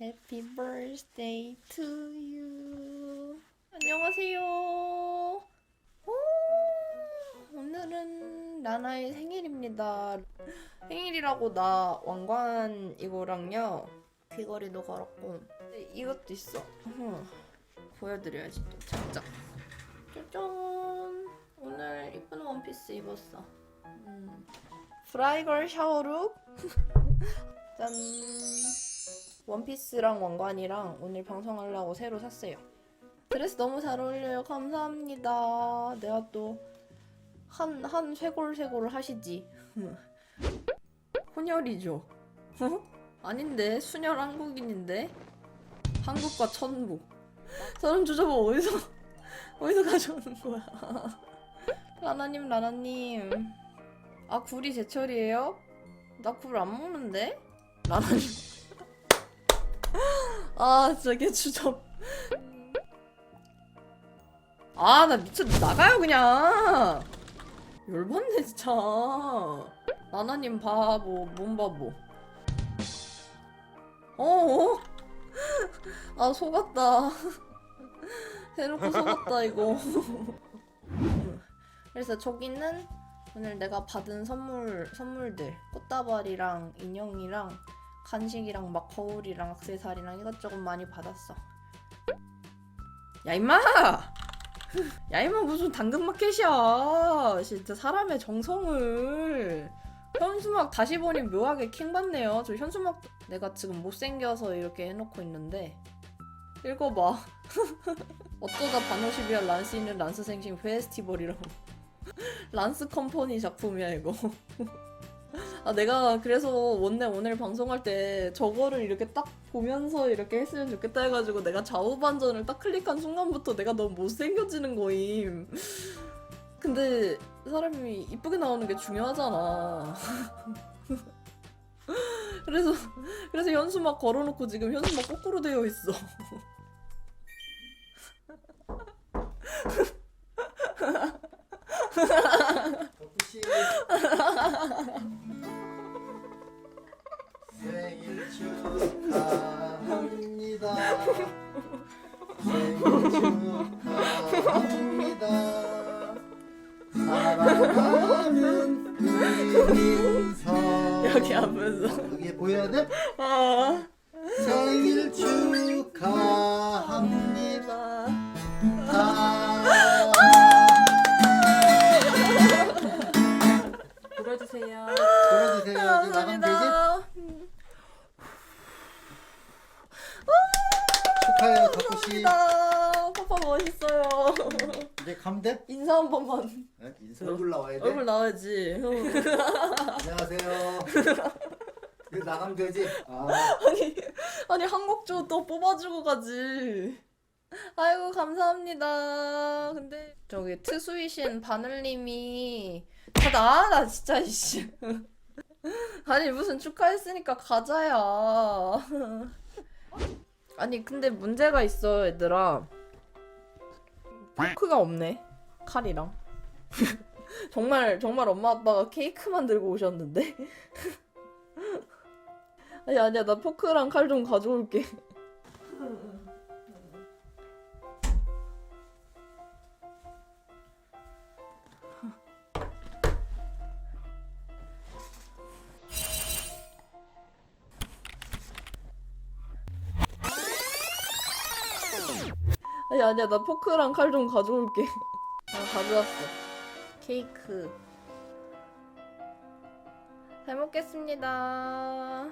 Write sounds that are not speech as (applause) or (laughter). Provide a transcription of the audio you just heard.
Happy birthday to you. 안녕하세요. 오, 오늘은 라나의 생일입니다. 생일이라고 나 왕관 이거랑요. 귀걸이도 걸었고 이것도 있어. 어, 보여드려야지 또 살짝. 짜잔. 오늘 이쁜 원피스 입었어. 음. 프라이걸 샤워룩. (laughs) 짠. 원피스랑 왕관이랑 오늘 방송하려고 새로 샀어요. 드레스 너무 잘 어울려요. 감사합니다. 내가 또 한, 한 쇄골쇄골 하시지. 혼혈이죠. 어? 아닌데, 순혈 한국인인데? 한국과 천국. 저런 주저가 어디서, 어디서 가져오는 거야. 라나님, 라나님. 아, 굴이 제철이에요? 나 굴 안 먹는데? 라나님. (laughs) 아, 진짜 개추접. 아, 나 미쳐 나가요 그냥. 열받네 진짜. 나나님 바보, 뭔 바보. 어? (laughs) 아 속았다. (laughs) 대놓고 속았다 이거. 그래서 저기는 오늘 내가 받은 선물 선물들 꽃다발이랑 인형이랑 간식이랑 막 거울이랑 액세서리랑 이것저것 많이 받았어. 야 임마! 야 임마 무슨 당근마켓이야. 진짜 사람의 정성을 현수막 다시 보니 묘하게 킹받네요. 저 현수막 내가 지금 못생겨서 이렇게 해놓고 있는데 읽어봐. (laughs) 어쩌다 반호시비아 란스 있는 란스 생신 페스티벌이라고. (laughs) 란스 컴퍼니 작품이야 이거. (laughs) 아 내가 그래서 원래 오늘 방송할 때 저거를 이렇게 딱 보면서 이렇게 했으면 좋겠다 해가지고 내가 좌우 반전을 딱 클릭한 순간부터 내가 너무 못생겨지는 거임. 근데 사람이 이쁘게 나오는 게 중요하잖아. (laughs) 그래서 그래서 현수 막 걸어놓고 지금 현수 막 거꾸로 되어 있어. (laughs) 생일 축하합니다 생일 축하합니다 사랑하는 우민서 여기 앞에서. 여기 보여야 돼? 아. 생일 축 축하해요 덕구씨 감사합니다. 파파 멋있어요. 이제 가면 돼? 인사 한 번만. 네, 인사 얼굴 나와야 돼? 얼굴 나와야지. 안녕하세요 이제 나가면 되지? 아 아니, 아니 한국조 또 뽑아주고 가지. 아이고 감사합니다. 근데 저기 트수이신 바늘님이 다나 나 진짜 이씨. 아니 무슨 축하했으니까 가자야. 아니 근데 문제가 있어 얘들아. 포크가 없네 칼이랑. (laughs) 정말 정말 엄마 아빠가 케이크만 들고 오셨는데. (laughs) 아니 아니야 나 포크랑 칼 좀 가져올게. (laughs) 아니 아니야 나 포크랑 칼 좀 가져올게. 아 가져왔어. 케이크. 잘 먹겠습니다.